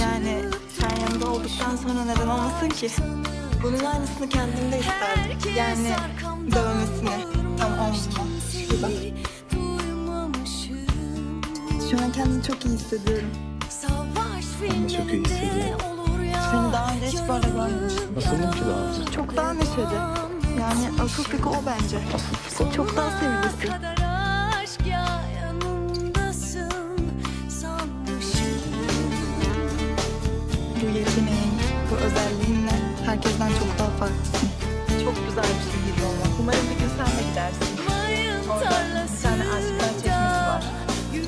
Yani sen yanında olduktan sonra neden olmasın ki? Bunun aynısını kendimde isterdim. Yani dövmesini. Tam omzuma. Şu an kendimi çok iyi hissediyorum. Ben de çok iyi hissediyorum. Seni daha önce hiç böyle görmemiştim. Nasılım ki daha önce? Çok daha neşeli. Yani asıl Fiko o bence. Asıl Fiko. Çok daha Bu yeteneğin, bu özelliğinle herkesten çok daha farklısın. Çok güzel bir şehir olmak. Umarım bir gün sen de gidersin. Orada bir tane aşklar çeşmesi var.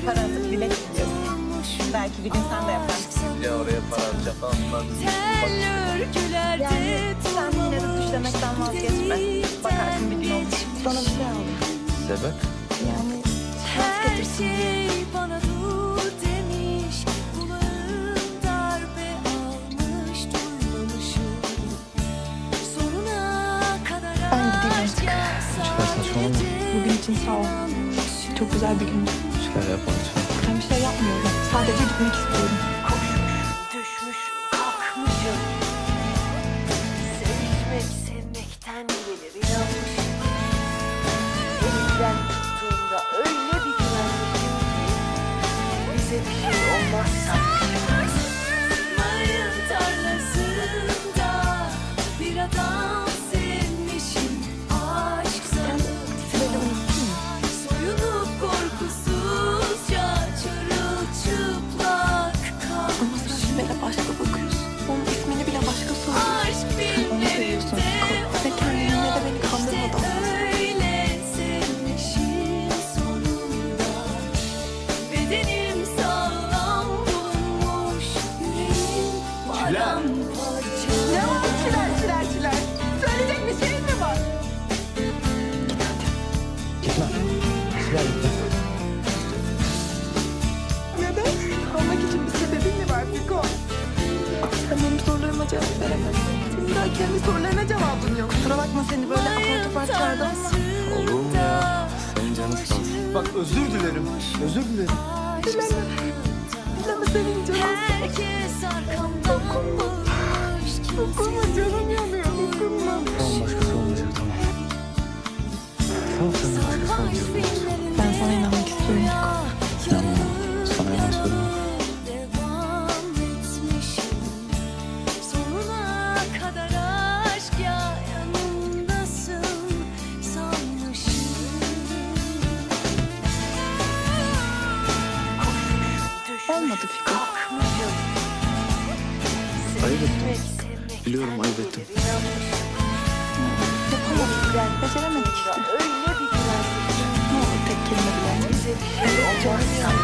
Para atıp dilek diliyorsun. Belki bir gün sen de yaparsın. Ya oraya para. Tel örgülerde Yani sen yine de düşlemekten vazgeçme. Bakarsın bir gün olur. Sana bir şey aldım. Sebep? Sağ ol. Çok güzel bir gündü. Bir şeyler yapalım. Ben bir şey yapmıyorum. Sadece gitmek istiyorum. Paramparça Ne var çiler çiler çiler? Söyleyecek bir şeyin mi var? Gitme. Silah gitme. Neden? Almak için bir sebebin mi var Fiko? Sen benim sorularıma cevap veremezsin. Senin daha kendi sorularına cevabın yok. Kusura bakma seni böyle apar topar çağırdım ama. Olur mu ya? Senin canın sağ. Bak özür dilerim. Özür dilerim. Dileme. Herkes arkamda olmuş Dokunma canım yanıyor. Dokunma. Tamam başkası olmayacak tamam. Tamam sen de başkası olmayacak. Ben sana inanmak istiyorum Fiko. İnanma. Sana yalan söyleme. Devam etmişim Ayıp ettim. Biliyorum ayıp ettim. Yapamadık. Beceremedik işte. Öyle bir güvenmişim Ne olur tek kelime bile. şey olmaz